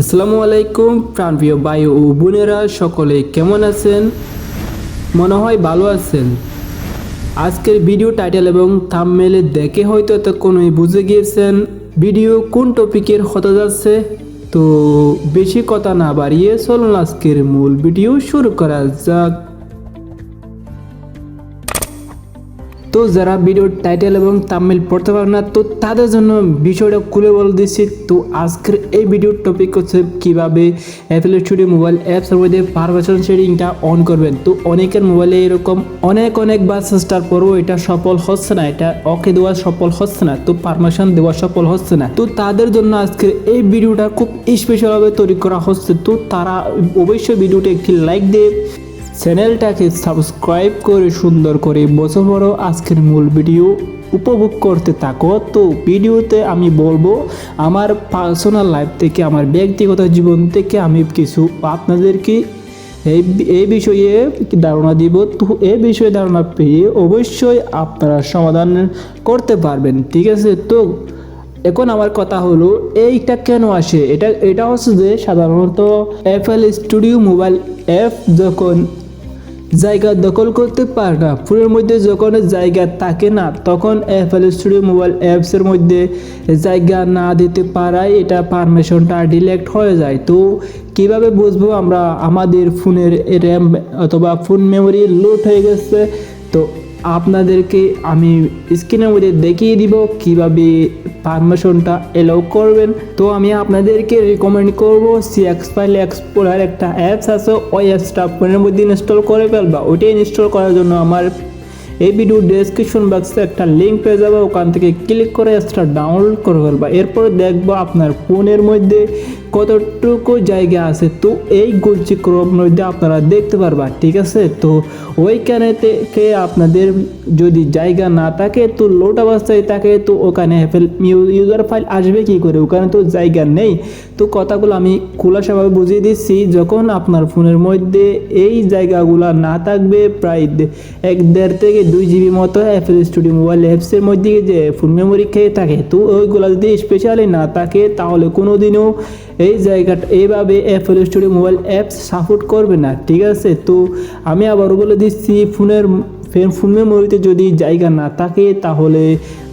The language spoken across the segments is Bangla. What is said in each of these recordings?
আসসালামু আলাইকুম, প্রাণপ্রিয় ভাই ও বোনেরা, সকলে কেমন আছেন? মনে হয় ভালো আছেন। আজকের ভিডিও টাইটেল এবং থাম্বনেলে দেখে হয়তো এতক্ষণই বুঝে গিয়েছেন ভিডিও কোন টপিকের হতে যাচ্ছে। তো বেশি কথা না বাড়িয়ে চলুন আজকের মূল ভিডিও শুরু করা যাক। তো যারা ভিডিওর টাইটেল এবং তামিল পড়তে পারে না, তো তাদের জন্য বিষয়টা খুলে বলে দিচ্ছি। তো আজকের এই ভিডিওর টপিক হচ্ছে কীভাবে অ্যাপেল স্টুডিও মোবাইল অ্যাপসের মধ্যে পারমিশন শেয়ারিংটা অন করবেন। তো অনেকের মোবাইলে এরকম অনেক অনেকবার চেষ্টার পরেও এটা সফল হচ্ছে না, এটা ওকে দেওয়া সফল হচ্ছে না, তো পারমিশন দেওয়া সফল হচ্ছে না। তো তাদের জন্য আজকের এই ভিডিওটা খুব স্পেশালভাবে তৈরি করা হচ্ছে। তো তারা অবশ্যই ভিডিওটা একটি লাইক দিয়ে চ্যানেলটাকে সাবস্ক্রাইব করে সুন্দর করে বছর বড় আজকের মূল ভিডিও উপভোগ করতে থাকো। তো ভিডিওতে আমি বলব, আমার পার্সোনাল লাইফ থেকে, আমার ব্যক্তিগত জীবন থেকে আমি কিছু আপনাদেরকে এই এই বিষয়ে ধারণা দিব। তো এই বিষয়ে ধারণা পেয়ে অবশ্যই আপনারা সমাধান করতে পারবেন, ঠিক আছে? তো এখন আমার কথা হলো, এইটা কেন আসে? এটা এটা হচ্ছে যে সাধারণত অ্যাপেল স্টুডিও মোবাইল অ্যাপ যখন জায়গা দখল করতে পারে না। ফোনের মধ্যে যখন জায়গা থাকে না, তখন অ্যাপেল স্টুডিও মোবাইল অ্যাপসের মধ্যে জায়গা না দিতে পারায় এটা পারমিশনটা ডিলেক্ট হয়ে যায়। তো কীভাবে বুঝব আমরা আমাদের ফোনের র্যাম অথবা ফোন মেমোরি লোড হয়ে গেছে? তো আপনাদেরকে আমি স্ক্রিনের মধ্যে দেখিয়ে দিব কীভাবে পারমিশনটা এলাও করবেন। তো আমি আপনাদেরকে রেকমেন্ড করব সি এক্স ফাইল এক্সপ্লোরার একটা অ্যাপস আছে, ওই অ্যাপসটা ফোনের মধ্যে ইনস্টল করে ফেলবা। ওইটাই ইনস্টল করার জন্য আমার এই ভিডিও ডেসক্রিপশন বক্সে একটা লিঙ্ক পেয়ে যাবে। ওখান থেকে ক্লিক করে অ্যাপসটা ডাউনলোড করে ফেলবা। এরপর দেখব আপনার ফোনের মধ্যে কতটুকু জায়গা আছে, তো এই গুলচি ক্রোম মধ্যে আপনারা দেখতে পারবা, ঠিক আছে? তো ওইখানে থেকে আপনাদের যদি জায়গা না থাকে, তো লোড অবস্থায় থাকে, তো ওখানে ইউজার ফাইল আসবে কি করে? ওখানে তো জায়গা নেই। তো কথাগুলো আমি খোলাসাভাবে বুঝিয়ে দিচ্ছি, যখন আপনার ফোনের মধ্যে এই জায়গাগুলো না থাকবে, প্রায় এক দেড় থেকে দুই জিবি মতো অ্যাপেল স্টুডিও মোবাইল অ্যাপসের মধ্যে যে ফোন মেমোরি খেয়ে থাকে, তো ওইগুলো যদি স্পেশালি না থাকে, তাহলে কোনোদিনও এই জায়গাটা, এইভাবে Apple studio mobile apps support করবে না, ঠিক আছে? তো আমি আবার বলে দিচ্ছি, ফোনের, ফোন মেমোরিতে যদি জায়গা না থাকে, তাহলে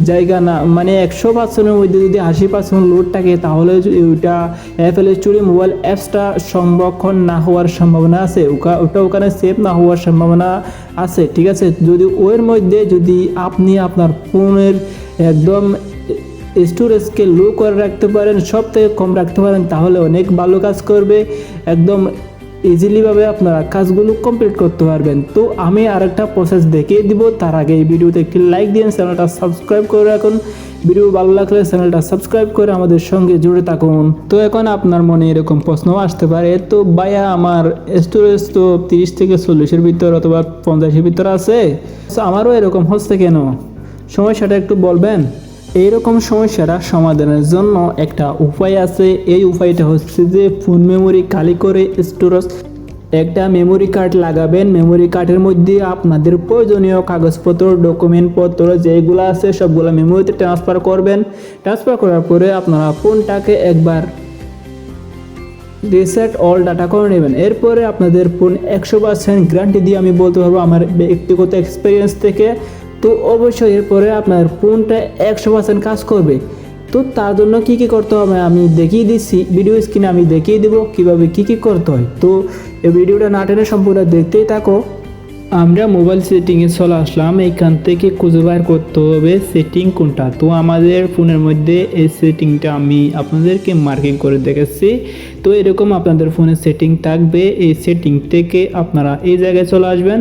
জায়গা না মানে একশো পার্সেন্টের মধ্যে যদি আশি পার্সেন্ট লোড থাকে, তাহলে ওইটা অ্যাপেল স্টুডিও মোবাইল অ্যাপসটা সংরক্ষণ না হওয়ার সম্ভাবনা আছে। ওটা ওখানে সেভ না হওয়ার সম্ভাবনা আছে, ঠিক আছে? যদি ওর মধ্যে যদি আপনি আপনার ফোনের একদম স্টোরেজকে লো করে রাখতে পারেন সব থেকে কম রাখতে পারেন, তাহলে অনেক ভালো কাজ করবে। একদম ইজিলিভাবে আপনারা কাজগুলো কমপ্লিট করতে পারবেন। তো আমি আরেকটা প্রসেস দেখিয়ে দিব, তার আগে এই ভিডিওতে একটি লাইক দিন চ্যানেলটা সাবস্ক্রাইব করে রাখুন। ভিডিও ভালো লাগলে চ্যানেলটা সাবস্ক্রাইব করে আমাদের সঙ্গে জুড়ে থাকুন। তো এখন আপনার মনে এরকম প্রশ্ন আসতে পারে, তো ভাইয়া আমার স্টোরেজ তো তিরিশ থেকে চল্লিশের ভিতর অথবা পঞ্চাশের ভিতর আছে আমারও এরকম হচ্ছে কেন? সমস্যাটা একটু বলবেন? এইরকম সমস্যাটা সমাধানের জন্য একটা উপায় আছে। এই উপায়টা হচ্ছে যে ফোন মেমোরি খালি করে স্টোরেজ একটা মেমোরি কার্ড লাগাবেন। মেমোরি কার্ডের মধ্যে আপনাদের প্রয়োজনীয় কাগজপত্র ডকুমেন্টপত্র যেগুলো আছে, সবগুলো মেমোরিতে ট্রান্সফার করবেন। ট্রান্সফার করার পরে আপনারা ফোনটাকে একবার রিসেট অল ডাটা করে নেবেন। এরপরে আপনাদের ফোন একশো পার্সেন্ট গ্যারান্টি দিয়ে আমি বলতে পারব আমার ব্যক্তিগত এক্সপিরিয়েন্স থেকে। তো অবশ্যই এরপরে আপনার ফোনটা একশো পার্সেন্ট কাজ করবে। তো তার জন্য কী কী করতে হবে আমি দেখিয়ে দিচ্ছি। ভিডিও স্ক্রিনে আমি দেখিয়ে দেবো কীভাবে কী কী করতে হয়। তো এই ভিডিওটা না টেনে সম্পূর্ণ দেখতেই থাকো। আমরা মোবাইল সেটিংয়ে চলে আসলাম এইখান থেকে খুঁজে বার করতে হবে সেটিং কোনটা। তো আমাদের ফোনের মধ্যে এই সেটিংটা আমি আপনাদেরকে মার্কিং করে দেখেছি। তো এরকম আপনাদের ফোনে সেটিং থাকবে, এই সেটিং থেকে আপনারা এই জায়গায় চলে আসবেন।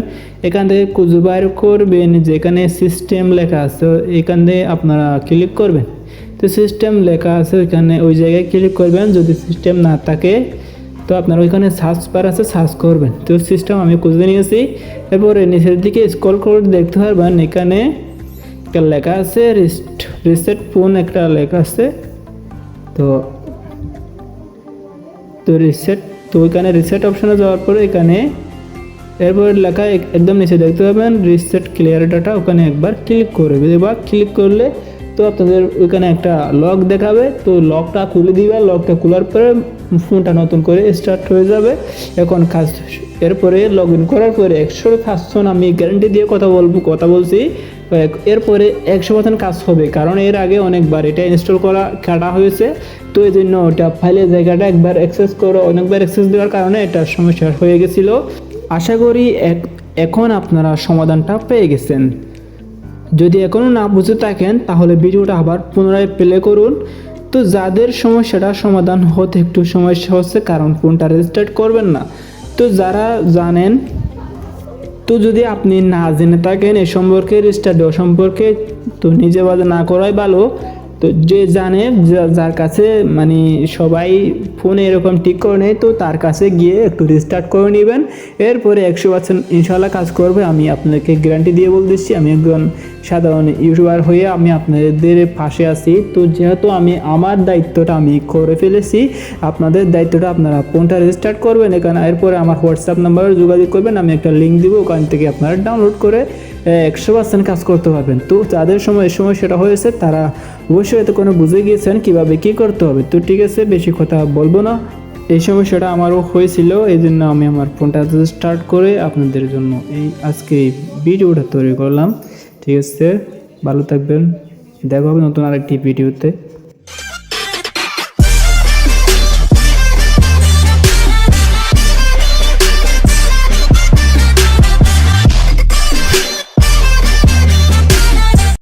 এখান থেকে খুঁজে বার করবেন, যেখানে সিস্টেম লেখা আছে, এখান থেকে আপনারা ক্লিক করবেন। তো সিস্টেম লেখা আছে ওইখানে ওই জায়গায় ক্লিক করবেন। যদি সিস্টেম না থাকে তো আপনার ওইখানে সার্চ বার আছে, সার্চ করবেন। তো সিস্টেম আমি খুঁজে নিয়েছি। এরপরে নিচের দিকে স্ক্রল করে দেখতে পারবেন, এখানে একটা লেখা আছে রিস্ট রিসেট ফোন একটা লেখা আছে। তো তো রিসেট তো ওইখানে রিসেট অপশনে যাওয়ার পরে এখানে এরপর লেখা একদম নিচে দেখতে পাবেন রিসেট ক্লিয়ার ডাটা ওখানে একবার ক্লিক করবে। এবার ক্লিক করলে তো আপনাদের ওইখানে একটা লক দেখাবে। তো লকটা খুলে দিবে লকটা খোলার পরে ফোনটা নতুন করে স্টার্ট হয়ে যাবে। এখন কাজ এরপরে লগ ইন করার পরে একশো পার্সেন্ট আমি গ্যারান্টি দিয়ে কথা বলব, কথা বলছি। এরপরে একশো পার্সেন্ট কাজ হবে, কারণ এর আগে অনেকবার এটা ইনস্টল করা, কাটা হয়েছে। তো এই জন্য ওটা ফাইলের জায়গাটা একবার অ্যাক্সেস করো, অনেকবার অ্যাক্সেস দেওয়ার কারণে এটা সমস্যা হয়ে গেছিল। আশা করি এখন আপনারা সমাধানটা পেয়ে গেছেন। যদি এখনও না বুঝে থাকেন, তাহলে ভিডিওটা আবার পুনরায় প্লে করুন। তো যাদের সমস্যাটা সমাধান হতে একটু সমস্যা হচ্ছে, কারণ ফোনটা রেজিস্টার্ট করবেন না। তো যারা জানেন, তো যদি আপনি না জেনে থাকেন, এ সম্পর্কে রেজিস্টার দেওয়া সম্পর্কে, তো নিজে বাজে না করাই ভালো। তো যে জানে যার কাছে মানে সবাই ফোনে এরকম ঠিক করে নেয়, তো তার কাছে গিয়ে একটু রিস্টার্ট করে নেবেন। এরপরে একশো পার্সেন্ট ইনশাল্লাহ কাজ করবে। আমি আপনাদেরকে গ্যারান্টি দিয়ে বলে দিচ্ছি, আমি একজন সাধারণ ইউটিউবার হয়ে আমি আপনাদের পাশে আছি। তো যেহেতু আমি আমার দায়িত্বটা আমি করে ফেলেছি, আপনাদের দায়িত্বটা আপনারা ফোনটা রেজিস্টার্ট করবেন এখানে। এরপরে আমার হোয়াটসঅ্যাপ নাম্বারে যোগাযোগ করবেন, আমি একটা লিঙ্ক দিব, ওখান থেকে আপনারা ডাউনলোড করে একশো পার্সেন্ট কাজ করতে পারবেন। তো যাদের সময় সময় সেটা হয়েছে, তারা অবশ্যই এত কোনো বুঝে গিয়েছেন কীভাবে কি করতে হবে। তো ঠিক আছে, বেশি কথা বলব না। এই সমস্যাটা আমারও হয়েছিল এই জন্য আমি আমার ফোনটা স্টার্ট করে আপনাদের জন্য এই আজকে এই ভিডিওটা তৈরি করলাম। ঠিক আছে, ভালো থাকবেন। দেখা হবে নতুন আরেকটি ভিডিওতে।